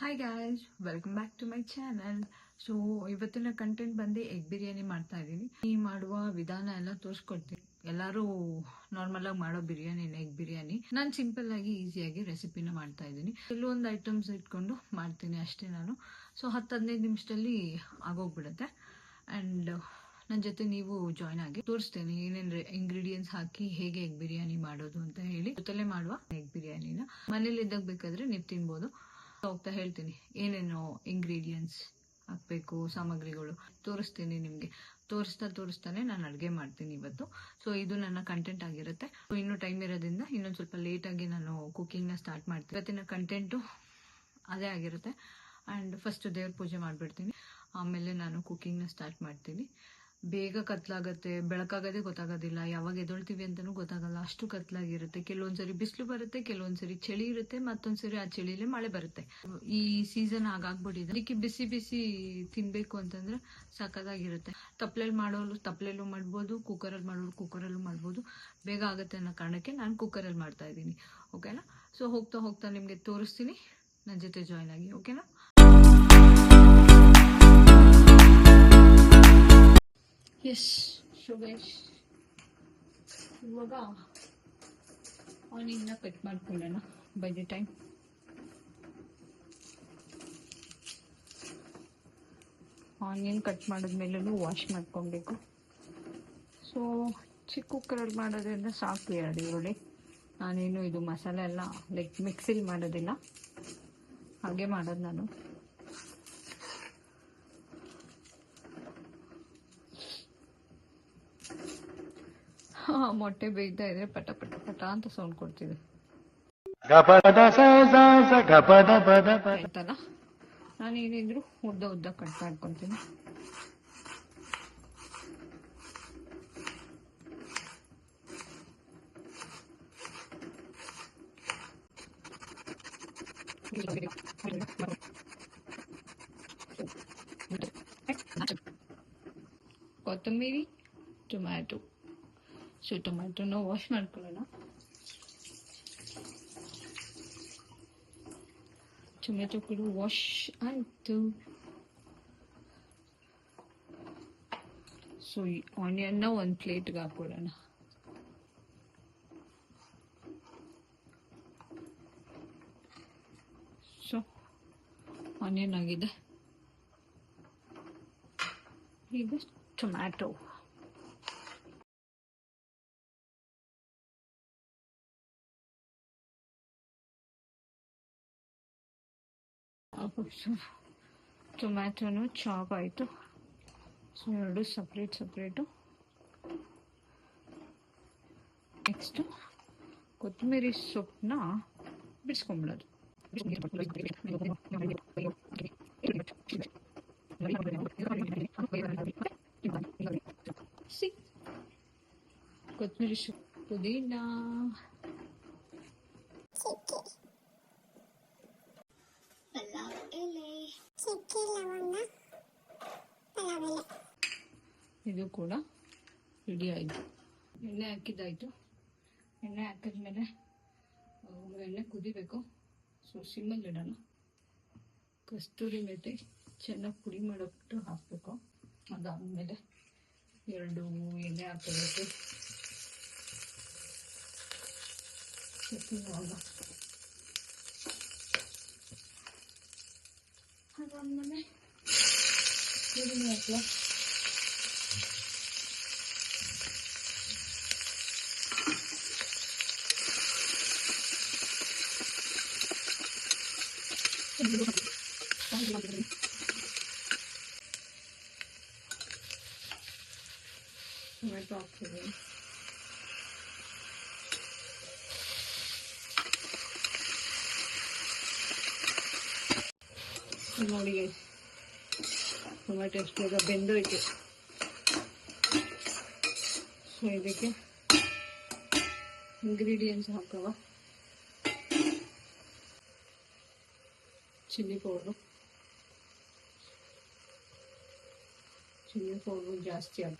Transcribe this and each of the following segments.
Hi guys welcome back to my channel so ಇವತ್ತಿನ content ಬಂದು egg biryani ಮಾಡ್ತಾ ಇದ್ದೀನಿ ಈ ಮಾಡುವ ವಿಧಾನ ಎಲ್ಲ ತೋರಿಸ್ಕೊಡ್ತೀನಿ. ಎಲ್ಲರೂ ನಾರ್ಮಲ್ ಆಗಿ ಮಾಡೋ ಬಿರಿಯಾನಿ ಎಗ್ ಬಿರಿಯಾನಿ. ನಾನು ಸಿಂಪಲ್ ಆಗಿ ಈಸಿಯಾಗಿ ರೆಸಿಪಿನ ಮಾಡ್ತಾ ಇದ್ದೀನಿ ಕೆಲವೊಂದು ಐಟಮ್ಸ್ ಇಟ್ಕೊಂಡು ಮಾಡ್ತೀನಿ ಅಷ್ಟೇ ನಾನು. ಸೊ ಹತ್ತು ಹದಿನೈದು ನಿಮಿಷದಲ್ಲಿ ಆಗೋಗ್ಬಿಡುತ್ತೆ. ಆ್ಯಂಡ್ ನನ್ನ ಜೊತೆ ನೀವು ಜಾಯ್ನ್ ಆಗಿ ತೋರಿಸ್ತೇನೆ ಏನೇನು ಇಂಗ್ರೀಡಿಯೆಂಟ್ಸ್ ಹಾಕಿ ಹೇಗೆ ಎಗ್ ಬಿರಿಯಾನಿ ಮಾಡೋದು ಅಂತ ಹೇಳಿ. ಜೊತೆಲೆ ಮಾಡುವ ಎಗ್ ಬಿರಿಯಾನಿನ. ಮನೇಲಿ ಇದ್ದಾಗ ಬೇಕಾದ್ರೆ ನೀವು ತಿನ್ಬೋದು. ಹೋಗ್ತಾ ಹೇಳ್ತೀನಿ. ಏನೇನು ಇಂಗ್ರೀಡಿಯೆಂಟ್ಸ್ ಹಾಕಬೇಕು, ಸಾಮಗ್ರಿಗಳು. ತೋರಿಸ್ತೀನಿ ನಿಮಗೆ. ತೋರಿಸ್ತಾ ತೋರಿಸ್ತಾನೆ ನಾನು ಅಡುಗೆ ಮಾಡ್ತೀನಿ ಇವತ್ತು. ಸೊ ಇದು ನನ್ನ ಕಂಟೆಂಟ್ ಆಗಿರುತ್ತೆ. ಸೊ ಇನ್ನೂ ಟೈಮ್ ಇರೋದ್ರಿಂದ ಇನ್ನೊಂದು ಸ್ವಲ್ಪ ಲೇಟಾಗಿ ನಾನು ಕುಕ್ಕಿಂಗ್ನ ಸ್ಟಾರ್ಟ್ ಮಾಡ್ತೀನಿ. ಇವತ್ತಿನ ಕಂಟೆಂಟು ಅದೇ ಆಗಿರುತ್ತೆ. ಆ್ಯಂಡ್ ಫಸ್ಟ್ ದೇವ್ರ ಪೂಜೆ ಮಾಡಿಬಿಡ್ತೀನಿ. ಆಮೇಲೆ ನಾನು ಕುಕ್ಕಿಂಗ್ನ ಸ್ಟಾರ್ಟ್ ಮಾಡ್ತೀನಿ. ಬೇಗ ಕತ್ಲಾಗತ್ತೆ, ಬೆಳಕಾಗದೆ ಗೊತ್ತಾಗೋದಿಲ್ಲ, ಯಾವಾಗ ಎದೊಳ್ತೀವಿ ಅಂತಲೂ ಗೊತ್ತಾಗಲ್ಲ, ಅಷ್ಟು ಕತ್ಲಾಗಿರುತ್ತೆ. ಕೆಲವೊಂದ್ಸರಿ ಬಿಸಿಲು ಬರುತ್ತೆ, ಕೆಲವೊಂದ್ಸರಿ ಚಳಿ ಇರುತ್ತೆ, ಮತ್ತೊಂದ್ಸರಿ ಆ ಚಳಿಲೇ ಮಳೆ ಬರುತ್ತೆ. ಈ ಸೀಸನ್ ಆಗಾಗ್ಬಿಟ್ಟಿದೆ ಅದಕ್ಕೆ ಬಿಸಿ ಬಿಸಿ ತಿನ್ಬೇಕು ಅಂತಂದ್ರೆ ಸಖತ್ತಾಗಿರುತ್ತೆ. ತಪ್ಲೆಲ್ ಮಾಡೋರು ತಪ್ಲೆಲ್ಲೂ ಮಾಡ್ಬೋದು ಕುಕ್ಕರಲ್ಲಿ ಮಾಡೋರು ಕುಕ್ಕರಲ್ಲೂ ಮಾಡ್ಬೋದು. ಬೇಗ ಆಗುತ್ತೆ ಅನ್ನೋ ಕಾರಣಕ್ಕೆ ನಾನು ಕುಕ್ಕರಲ್ಲಿ ಮಾಡ್ತಾ ಇದ್ದೀನಿ. ಓಕೆನಾ? ಸೊ ಹೋಗ್ತಾ ಹೋಗ್ತಾ ನಿಮಗೆ ತೋರಿಸ್ತೀನಿ. ನನ್ನ ಜೊತೆ ಜಾಯ್ನ್ ಆಗಿ. ಓಕೆನಾ? ಎಸ್ ಶುಭೇಶ್ ಇವಾಗ ಆನಿಯನ್ನ ಕಟ್ ಮಾಡ್ಕೊಳ್ಳೋಣ by the time onion cut ಮಾಡಿದ್ಮೇಲೂ wash ಮಾಡ್ಕೊಬೇಕು ಸೊ ಚಿಕ್ಕ ಕುಕ್ಕರಲ್ಲಿ ಮಾಡೋದ್ರಿಂದ ಸಾಕು ಎರಡು ಈರುಳ್ಳಿ ನಾನೇನು ಇದು ಮಸಾಲೆ ಎಲ್ಲ ಲೈಕ್ ಮಿಕ್ಸಿಲಿ ಮಾಡೋದಿಲ್ಲ ಹಾಗೆ ಮಾಡೋದು ನಾನು ಮೊಟ್ಟೆ ಬೇಯ್ತಾ ಇದ್ರೆ ಪಟ ಪಟ ಪಟ ಅಂತ ಸೌಂಡ್ ಕೊಡ್ತಿದೆ. ನಾನು ಏನಿದ್ರು ಉದ್ದ ಉದ್ದ ಕಟ್ ಮಾಡ್ಕೊತೀನಿ. ಕೊತ್ತಂಬರಿ, ಟೊಮ್ಯಾಟೊ. ಸೊ ಟೊಮ್ಯಾಟೊನ ವಾಶ್ ಮಾಡ್ಕೊಳ್ಳೋಣ. ಟೊಮ್ಯಾಟೊ ಕೂಡ ವಾಶ್ ಆಯಿತು. ಸೊ ಈ ಆನಿಯನ್ನ ಒಂದು ಪ್ಲೇಟ್ಗೆ ಹಾಕ್ಕೊಡೋಣ. ಸೊ ಆನಿಯನ್ ಆಗಿದೆ. ಈಗ ಟೊಮ್ಯಾಟೊ. ಟೊಮ್ಯಾಟೊನು ಚಾಪ್ ಆಯಿತು. ಸೊ ಎರಡು ಸಪ್ರೇಟ್ ಸಪ್ರೇಟು ನೆಕ್ಸ್ಟು ಕೊತ್ತಂಬರಿ ಸೊಪ್ಪನ್ನ ಬಿಡಿಸ್ಕೊಂಬಿಡೋದು. ಸಿ ಕೊತ್ತಂಬರಿ ಸೊಪ್ಪು ಪುದೀನ. ಪಲಾವ್ ಎಲೆ ಚಕ್ಕೆ ಲವಂಗ ಪಲಾವ್ ಇದು ಕೂಡ ರೆಡಿ ಆಯಿತು. ಎಣ್ಣೆ ಹಾಕಿದ್ದಾಯಿತು. ಎಣ್ಣೆ ಹಾಕಿದ್ಮೇಲೆ ಎಣ್ಣೆ ಕುದಿಬೇಕು. ಸೊ ಸಿಮ್ಮಲ್ಲಿ ಇಡೋಣ. ಕಸ್ತೂರಿ ಮೆಥಿ ಚೆನ್ನಾಗಿ ಪುಡಿ ಮಾಡೋಬಿಟ್ಟು ಹಾಕಬೇಕು. ಅದಾದಮೇಲೆ ಎರಡು ಎಣ್ಣೆ ಹಾಕಬೇಕು. ಚಕ್ಕೆ ಲವಂಗ ಅದಾದಮೇಲೆ ಈರುಳ್ಳಿ ಹಾಕುವ ಟೊಮೆಟೊ ನೋಡಿ guys, ಟೊಮೆಟೊ ಎಷ್ಟು ಬೇಗ ಬೆಂದೋಯ್ತು ಸೊ ಇದಕ್ಕೆ ಇಂಗ್ರೀಡಿಯೆಂಟ್ಸ್ ಹಾಕವ ಚಿಲ್ಲಿ ಪೌಡ್ರು ಚಿಲ್ಲಿ ಪೌಡ್ರು ಜಾಸ್ತಿ ಆಗ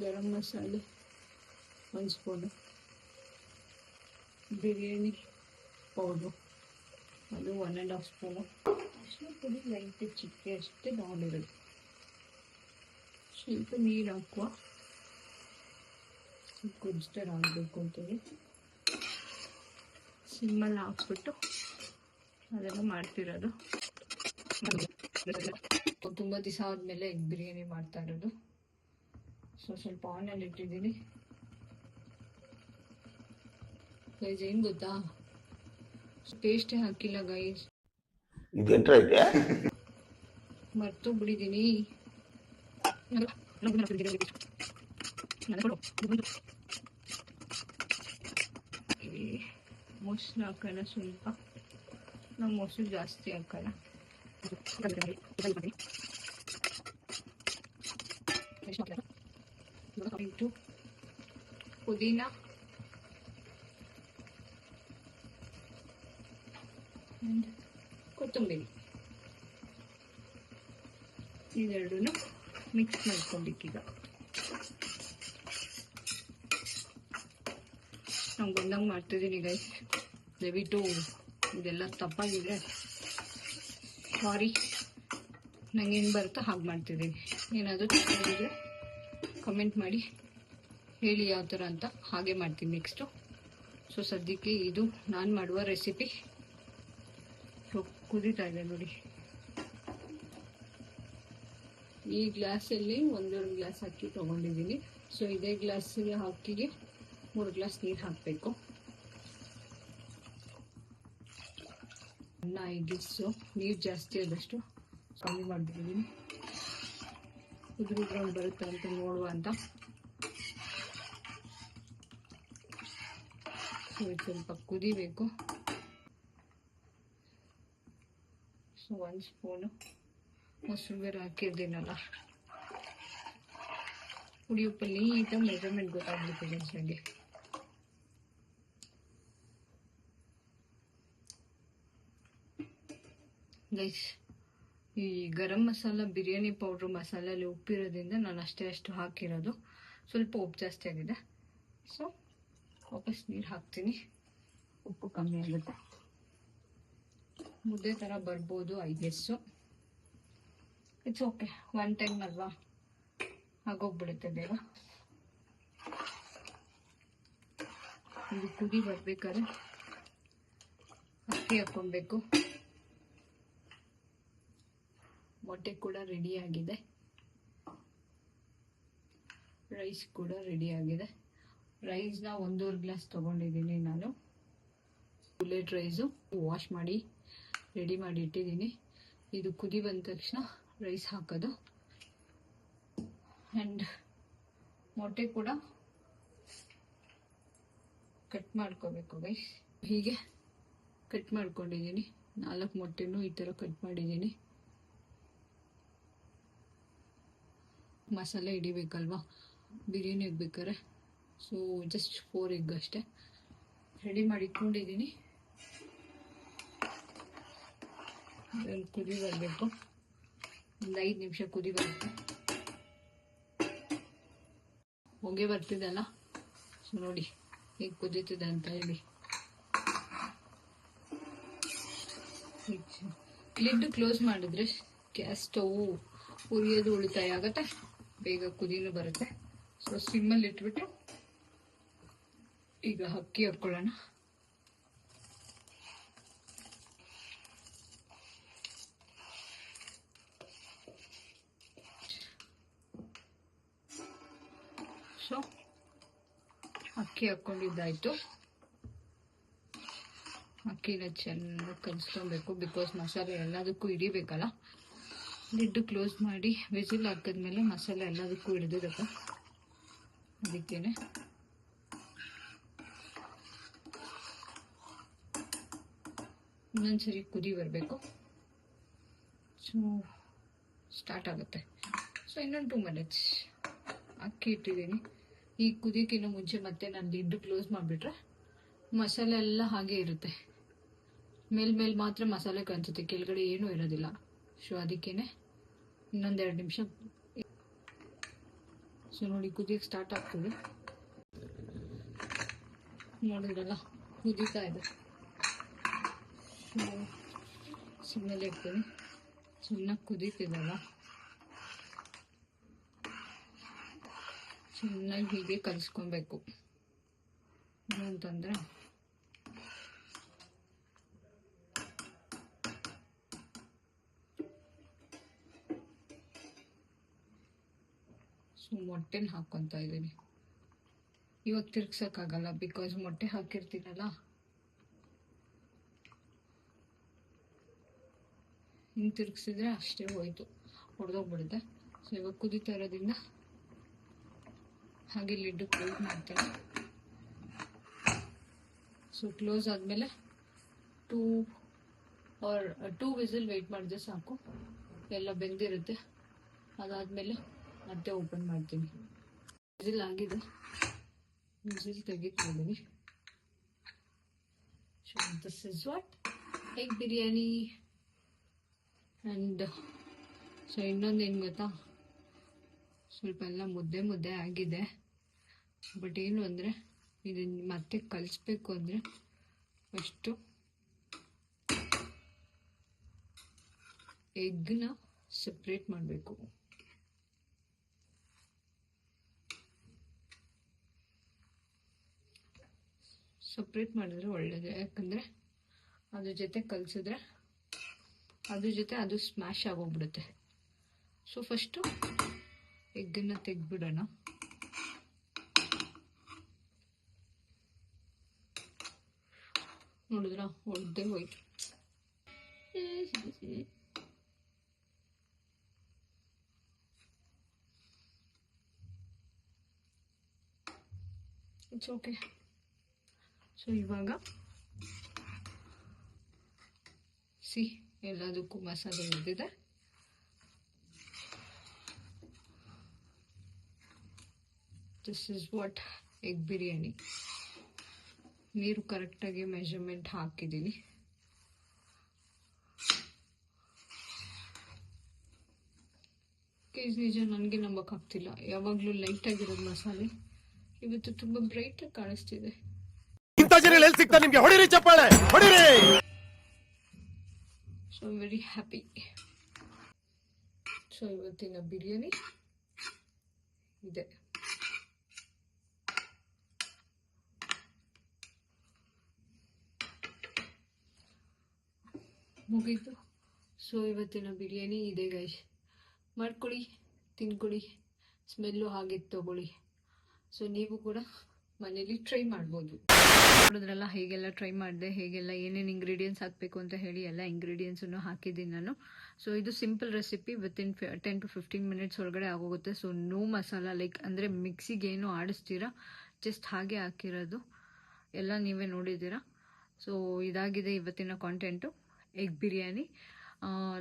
ಗರಂ ಮಸಾಲೆ ಒಂದು ಸ್ಪೂನು ಬಿರಿಯಾನಿ ಪೌಡ್ರು ಅದು ಒನ್ ಆ್ಯಂಡ್ ಹಾಫ್ ಸ್ಪೂನು ಅರಿಶಿನ ಪುಡಿ ಲೈಟ್ ಚಿಕ್ಕೆ ಅಷ್ಟೇ ತಗೊಂಡಿರೋದು ಸ್ವಲ್ಪ ನೀರು ಹಾಕುವ ಗೊಜ್ಜರ್ ಆಗಬೇಕು ಅಂತೇಳಿ ಸಿಮ್ಮಲ್ಲಿ ಹಾಕ್ಬಿಟ್ಟು ಅದೆಲ್ಲ ಮಾಡ್ತಿರೋದು. ತುಂಬ ದಿವಸ ಆದಮೇಲೆ ಎಗ್ ಬಿರಿಯಾನಿ ಮಾಡ್ತಾ ಇರೋದು ಸೊ, ಸ್ವಲ್ಪ ಆನಲ್ಲಿ ಇಟ್ಟಿದ್ದೀನಿ. ಗೈಸ್, ಏನು ಗೊತ್ತಾ? ಪೇಸ್ಟೇ ಹಾಕಿಲ್ಲ ಗೈಸ್. ಇದೆಂಟ್ರ ಇದೆ ಮರ್ತು ಬಿಡಿದ್ದೀನಿ ಮೊಸರು ಹಾಕೋಣ ಸ್ವಲ್ಪ ನಾವು ಮೊಸರು ಜಾಸ್ತಿ ಹಾಕೋಣ ಇಟ್ಟು ಪುದೀನ and ಕೊತ್ತಂಬರಿ. ಇದೆರಡೂ ಮಿಕ್ಸ್ ಮಾಡ್ಕೊಬೇಕೀಗ. ನಾವು ಬಂದಂಗೆ ಮಾಡ್ತಿದ್ದೀನಿ ಗೈಸ್ ದಯವಿಟ್ಟು ಇದೆಲ್ಲ ತಪ್ಪಾಗಿದೆ ಸಾರಿ ನಂಗೆ ಏನು ಬರುತ್ತೋ ಹಾಗೆ ಮಾಡ್ತಿದ್ದೀನಿ. ಏನಾದರೂ ತಪ್ಪಾಗಿದ್ರೆ ಕಮೆಂಟ್ ಮಾಡಿ. ಹೇಳಿ ಯಾವ ಥರ ಅಂತ ಹಾಗೆ ಮಾಡ್ತೀನಿ ನೆಕ್ಸ್ಟು ಸೊ ಸದ್ಯಕ್ಕೆ ಇದು ನಾನು ಮಾಡುವ ರೆಸಿಪಿ ಕುದೀತಾ ಇದೆ ನೋಡಿ. ಈ ಗ್ಲಾಸಲ್ಲಿ ಒಂದೆರಡು ಗ್ಲಾಸ್ ಅಕ್ಕಿ ತೊಗೊಂಡಿದ್ದೀನಿ. ಸೊ ಇದೇ ಗ್ಲಾಸಿಗೆ ಅಕ್ಕಿಗೆ ಮೂರು ಗ್ಲಾಸ್ ನೀರು ಹಾಕಬೇಕು. ಅನ್ನ ಇಡಿಸು ನೀರು ಜಾಸ್ತಿ ಆದಷ್ಟು ಕಮ್ಮಿ ಮಾಡಿಬಿಟ್ಟಿದ್ದೀನಿ. ಉದುರು ಉದ್ರಂಗ್ ಬರುತ್ತೆ ಅಂತ ನೋಡುವ ಅಂತ. ಸ್ವಲ್ಪ ಕುದಿಬೇಕು. ಒಂದು ಸ್ಪೂನು ಮೊಸರು ಬೇರೆ ಹಾಕಿರ್ತೀನಲ್ಲ ಪುಡಿ ಉಪ್ಪು ನೀಟಾಗಿ ಮೆಜರ್ಮೆಂಟ್ ಗೊತ್ತಾಗ್ಬಿಟ್ಟಿದೆ ನನಗೆ ಗೈಸ್ ಈ ಗರಂ ಮಸಾಲ ಬಿರಿಯಾನಿ ಪೌಡ್ರ್ ಮಸಾಲೆಯಲ್ಲಿ ಉಪ್ಪಿರೋದ್ರಿಂದ ನಾನು ಅಷ್ಟೇ ಅಷ್ಟು ಹಾಕಿರೋದು ಸ್ವಲ್ಪ ಉಪ್ಪು ಜಾಸ್ತಿ ಆಗಿದೆ ಸೊ ವಾಪಸ್ ನೀರು ಹಾಕ್ತೀನಿ ಉಪ್ಪು ಕಮ್ಮಿ ಆಗುತ್ತೆ ಮುದ್ದೆ ಥರ ಬರ್ಬೋದು I it's okay one time ಅಲ್ವಾ? ಆಗೋಗ್ಬಿಡುತ್ತೆ ಬೇಗ. ಇದು ಕುದಿ ಬರ್ಬೇಕಾದ್ರೆ ಅಕ್ಕಿ ಹಾಕ್ಕೊಬೇಕು. ಮೊಟ್ಟೆ ಕೂಡ ರೆಡಿ ಆಗಿದೆ. ರೈಸ್ ಕೂಡ ರೆಡಿ ಆಗಿದೆ. ರೈಸ್ನ ಒಂದೂವರೆ ಗ್ಲಾಸ್ ತೊಗೊಂಡಿದ್ದೀನಿ ನಾನು. ಬುಲೆಟ್ ರೈಸು ವಾಶ್ ಮಾಡಿ. ರೆಡಿ ಮಾಡಿ ಇಟ್ಟಿದ್ದೀನಿ. ಇದು ಕುದಿ ಬಂದ ತಕ್ಷಣ ರೈಸ್ ಹಾಕೋದು. ಆ್ಯಂಡ್ ಮೊಟ್ಟೆ ಕೂಡ ಕಟ್ ಮಾಡ್ಕೋಬೇಕು ಗೈಸ್ ಹೀಗೆ ಕಟ್ ಮಾಡ್ಕೊಂಡಿದ್ದೀನಿ. ನಾಲ್ಕು ಮೊಟ್ಟೆನೂ ಈ ಥರ ಕಟ್ ಮಾಡಿದ್ದೀನಿ. ಮಸಾಲೆ ಹಿಡಿಬೇಕಲ್ವಾ? ಬಿರಿಯಾನಿ ಬೇಕಾರೆ ಸೊ ಜಸ್ಟ್ ಫೋರ್ ಎಗ್ ಅಷ್ಟೇ. ರೆಡಿ ಮಾಡಿ ಇಟ್ಕೊಂಡಿದ್ದೀನಿ. ಇದನ್ನು ಕುದಿ ಬರಬೇಕು. ಒಂದು ಐದು ನಿಮಿಷ ಕುದಿ ಬರುತ್ತೆ. ಹೊಗೆ ಬರ್ತಿದ್ದಲ್ಲ ಸೊ ನೋಡಿ ಈಗ ಕುದೀತಿದೆ ಅಂತ ಹೇಳಿ. ಲಿಡ್ ಕ್ಲೋಸ್ ಮಾಡಿದ್ರೆ ಗ್ಯಾಸ್ ಸ್ಟವ್ ಉರಿಯೋದು ಉಳಿತಾಯ ಆಗುತ್ತೆ. ಬೇಗ ಕುದಿನೂ ಬರುತ್ತೆ. ಸೊ ಸಿಮ್ಮಲ್ಲಿ ಇಟ್ಬಿಟ್ಟು ಈಗ ಅಕ್ಕಿ ಹಾಕ್ಕೊಳ್ಳೋಣ ಸೊ, ಅಕ್ಕಿ ಹಾಕ್ಕೊಂಡಿದ್ದಾಯಿತು ಅಕ್ಕಿನ ಚೆನ್ನಾಗಿ ಕಲಿಸ್ಕೊಬೇಕು ಬಿಕಾಸ್ ಮಸಾಲೆ ಎಲ್ಲದಕ್ಕೂ ಹಿಡಿಬೇಕಲ್ಲ. ಲಿಡ್ಡು ಕ್ಲೋಸ್ ಮಾಡಿ, ವಿಸಿಲ್ ಹಾಕಿದ್ಮೇಲೆ ಮಸಾಲೆ ಎಲ್ಲದಕ್ಕೂ ಹಿಡಿದಿರುತ್ತೆ ಅದಕ್ಕೇನೆ. ಇನ್ನೊಂದ್ಸರಿ ಕುದಿ ಬರಬೇಕು. ಸೊ ಸ್ಟಾರ್ಟ್ ಆಗುತ್ತೆ. ಸೊ ಇನ್ನೊಂದು ಟೂ ಮಿನಿಟ್ಸ್ ಅಕ್ಕಿ ಇಟ್ಟಿದ್ದೀನಿ. ಈ ಕುದಿಯೋಕ್ಕಿಂತ ಮುಂಚೆ ಮತ್ತೆ ನಾನು ಲಿಡ್ ಕ್ಲೋಸ್ ಮಾಡಿಬಿಟ್ರೆ ಮಸಾಲೆ ಎಲ್ಲ ಹಾಗೆ ಇರುತ್ತೆ. ಮೇಲ್ ಮೇಲ್ ಮಾತ್ರ ಮಸಾಲೆ ಕಾಣಿಸುತ್ತೆ. ಕೆಳಗಡೆ ಏನೂ ಇರೋದಿಲ್ಲ. ಸೊ ಅದಕ್ಕೇ ಇನ್ನೊಂದೆರಡು ನಿಮಿಷ. ಸೊ ನೋಡಿ ಕುದಿಯೋಕ್ಕೆ ಸ್ಟಾರ್ಟ್ ಆಗ್ತದೆ. ನೋಡಿದ್ರಲ್ಲ, ಕುದೀತಾ ಇದೆ. ಸುಮ್ಮನೆ ಇರ್ತೀನಿ. ಸುಮ್ಮನೆ ಕುದೀತಿದಲ್ಲ ಚೆನ್ನಾಗಿ ಹೀಗೆ ಕಲಿಸ್ಕೊಬೇಕು. ಅಂತಂದ್ರೆ ಸೊ ಮೊಟ್ಟೆನ ಹಾಕ್ಕೊತಾ ಇದ್ದೀನಿ. ಇವಾಗ ತಿರ್ಗ್ಸೋಕ್ಕಾಗಲ್ಲ ಬಿಕಾಸ್ ಮೊಟ್ಟೆ ಹಾಕಿರ್ತೀನಲ್ಲ? ಹಿಂಗೆ ತಿರ್ಗಿಸಿದ್ರೆ ಅಷ್ಟೇ ಹೋಯ್ತು. ಹೊಡೆದೋಗ್ಬಿಡುತ್ತೆ ಸೊ ಇವಾಗ ಕುದಿತಾ ಇರೋದ್ರಿಂದ ಹಾಗೆ ಲಿಡ್ಡು ಕ್ಲೋಸ್ ಮಾಡ್ತೇನೆ ಸೊ ಕ್ಲೋಸ್ ಆದಮೇಲೆ two or two whistle wait ಮಾಡಿದ್ರೆ ಸಾಕು. ಎಲ್ಲ ಬೆಂದಿರುತ್ತೆ. ಅದಾದಮೇಲೆ ಮತ್ತೆ ಓಪನ್ ಮಾಡ್ತೀನಿ. ವಿಸಿಲ್ ಆಗಿದೆ. Whistle ತೆಗಿತಿದ್ದೀನಿ so this is what egg biryani and so ಇನ್ನೊಂದು ಏನು ಗೊತ್ತಾ? ಸ್ವಲ್ಪ ಎಲ್ಲ ಮುದ್ದೆ ಮುದ್ದೆ ಆಗಿದೆ. ಬಟ್ ಏನು ಅಂದರೆ ಇದನ್ನು ಮತ್ತೆ ಕಲಿಸ್ಬೇಕು ಅಂದರೆ ಫಸ್ಟು ಎಗ್ನ ಸಪ್ರೇಟ್ ಮಾಡಬೇಕು. ಸಪ್ರೇಟ್ ಮಾಡಿದ್ರೆ ಒಳ್ಳೇದು, ಯಾಕಂದರೆ ಅದ್ರ ಜೊತೆ ಕಲಿಸಿದ್ರೆ, ಅದ್ರ ಜೊತೆ ಅದು ಸ್ಮ್ಯಾಶ್ ಆಗೋಗ್ಬಿಡುತ್ತೆ. ಸೊ ಫಸ್ಟು ಎಗ್ಗನ್ನು ತೆಗ್ದ್ಬಿಡೋಣ. ನೋಡಿದ್ರ? ಹೊಡೆದೇ ಹೋಯ್ತು. ಇಟ್ಸ್ ಓಕೆ ಸೊ ಇವಾಗ ಸಿ, ಎಲ್ಲದಕ್ಕೂ ಮಸಾಲೆ ಬಂದಿದೆ this is what egg biryani ನೀರು ಕರೆಕ್ಟಾಗಿ ಮೆಷರ್ಮೆಂಟ್ ಹಾಕಿದ್ದೀನಿ. ಕೇಸ್ ನಿಜ ನನಗೆ ನಂಬಕ್ಕಾಗ್ತಿಲ್ಲ ಯಾವಾಗಲೂ ಲೈಟಾಗಿರೋದು ಮಸಾಲೆ. ಇವತ್ತು ತುಂಬ ಬ್ರೈಟಾಗಿ ಕಾಣಿಸ್ತಿದೆ. ಇಂಥ ಜನ ಎಲ್ಲಿ ಸಿಗ್ತಾರೆ ನಿಮಗೆ? ಹೊಡಿರಿ ಚಪ್ಪಾಳೆ! ಹೊಡಿರಿ! ಸೊ ವೆರಿ ಹ್ಯಾಪಿ ಸೊ ಇವತ್ತಿನ ಬಿರಿಯಾನಿ ಇದೆ. ಮುಗೀತು. ಸೊ ಇವತ್ತಿನ ಬಿರಿಯಾನಿ ಇದೆ ಗೈಸ್ ಮಾಡ್ಕೊಳ್ಳಿ, ತಿನ್ಕೊಳ್ಳಿ, ಸ್ಮೆಲ್ಲು ಹಾಗೆ ತೊಗೊಳ್ಳಿ. ಸೊ ನೀವು ಕೂಡ ಮನೇಲಿ ಟ್ರೈ ಮಾಡ್ಬೋದು. ನೋಡಿದ್ರಲ್ಲ, ಹೇಗೆಲ್ಲ ಟ್ರೈ ಮಾಡಿದೆ, ಹೇಗೆಲ್ಲ ಏನೇನು ಇಂಗ್ರೀಡಿಯೆಂಟ್ಸ್ ಹಾಕಬೇಕು ಅಂತ ಹೇಳಿ ಎಲ್ಲ ಇಂಗ್ರೀಡಿಯೆಂಟ್ಸನ್ನು ಹಾಕಿದ್ದೀನಿ ನಾನು. ಸೊ ಇದು simple recipe within ten to fifteen minutes ಒಳಗಡೆ ಆಗೋಗುತ್ತೆ. ಸೊ ನೋ ಮಸಾಲ ಲೈಕ್ ಅಂದರೆ ಮಿಕ್ಸಿಗೆ ಏನು ಆಡಿಸ್ತೀರಾ ಜಸ್ಟ್ ಹಾಗೆ ಹಾಕಿರೋದು. ಎಲ್ಲ ನೀವೇ ನೋಡಿದ್ದೀರಾ. ಸೊ ಇದಾಗಿದೆ ಇವತ್ತಿನ ಕಾಂಟೆಂಟು ಎಗ್ ಬಿರಿಯಾನಿ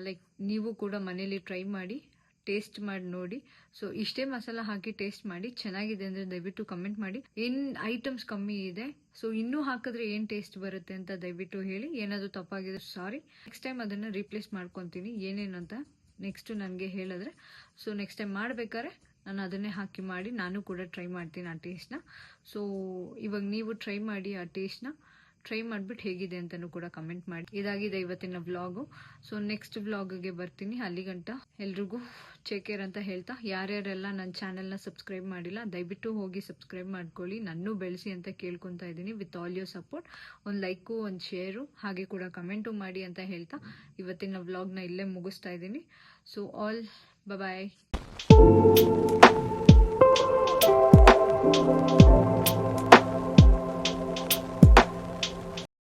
ಲೈಕ್ ನೀವು ಕೂಡ ಮನೇಲಿ ಟ್ರೈ ಮಾಡಿ ಟೇಸ್ಟ್ ಮಾಡಿ ನೋಡಿ. ಸೊ ಇಷ್ಟೇ ಮಸಾಲ ಹಾಕಿ ಟೇಸ್ಟ್ ಮಾಡಿ, ಚೆನ್ನಾಗಿದೆ ಅಂದರೆ ದಯವಿಟ್ಟು ಕಮೆಂಟ್ ಮಾಡಿ. ಏನು ಐಟಮ್ಸ್ ಕಮ್ಮಿ ಇದೆ? ಸೊ ಇನ್ನೂ ಹಾಕಿದ್ರೆ ಏನು ಟೇಸ್ಟ್ ಬರುತ್ತೆ ಅಂತ ದಯವಿಟ್ಟು ಹೇಳಿ. ಏನಾದರೂ ತಪ್ಪಾಗಿದೆ ಸಾರಿ ನೆಕ್ಸ್ಟ್ ಟೈಮ್ ಅದನ್ನು ರೀಪ್ಲೇಸ್ ಮಾಡ್ಕೊತೀನಿ. ಏನೇನು ಅಂತ ನೆಕ್ಸ್ಟ್ ನನಗೆ ಹೇಳಿದ್ರೆ. ಸೊ ನೆಕ್ಸ್ಟ್ ಟೈಮ್ ಮಾಡಬೇಕಾದ್ರೆ ನಾನು ಅದನ್ನೇ ಹಾಕಿ ಮಾಡಿ, ನಾನು ಕೂಡ ಟ್ರೈ ಮಾಡ್ತೀನಿ ಆ ಟೇಸ್ಟ್ನ ಸೊ ಇವಾಗ ನೀವು ಟ್ರೈ ಮಾಡಿ ಆ ಟೇಸ್ಟ್ನ ಟ್ರೈ ಮಾಡಿಬಿಟ್ಟು ಹೇಗಿದೆ ಅಂತಲೂ ಕೂಡ ಕಮೆಂಟ್ ಮಾಡಿ. ಇದಾಗಿದೆ ಇವತ್ತಿನ ವ್ಲಾಗು ಸೊ ನೆಕ್ಸ್ಟ್ ವ್ಲಾಗ್ಗೆ ಬರ್ತೀನಿ. ಅಲ್ಲಿಗಂಟ ಎಲ್ರಿಗೂ ಚೇಕೇರ್ ಅಂತ ಹೇಳ್ತಾ. ಯಾರ್ಯಾರೆಲ್ಲ ನನ್ನ ಚಾನೆಲ್ನ ಸಬ್ಸ್ಕ್ರೈಬ್ ಮಾಡಿಲ್ಲ, ದಯವಿಟ್ಟು ಹೋಗಿ ಸಬ್ಸ್ಕ್ರೈಬ್ ಮಾಡ್ಕೊಳ್ಳಿ. ನನ್ನೂ ಬೆಳೆಸಿ ಅಂತ ಕೇಳ್ಕೊತಾ ಇದ್ದೀನಿ ವಿತ್ ಆಲ್ ಯೋರ್ ಸಪೋರ್ಟ್ ಒಂದು ಲೈಕು ಒಂದು ಶೇರು ಹಾಗೆ ಕೂಡ ಕಮೆಂಟು ಮಾಡಿ ಅಂತ ಹೇಳ್ತಾ. ಇವತ್ತಿನ ವ್ಲಾಗ್ನ ಇಲ್ಲೇ ಮುಗಿಸ್ತಾ ಇದ್ದೀನಿ. So all bye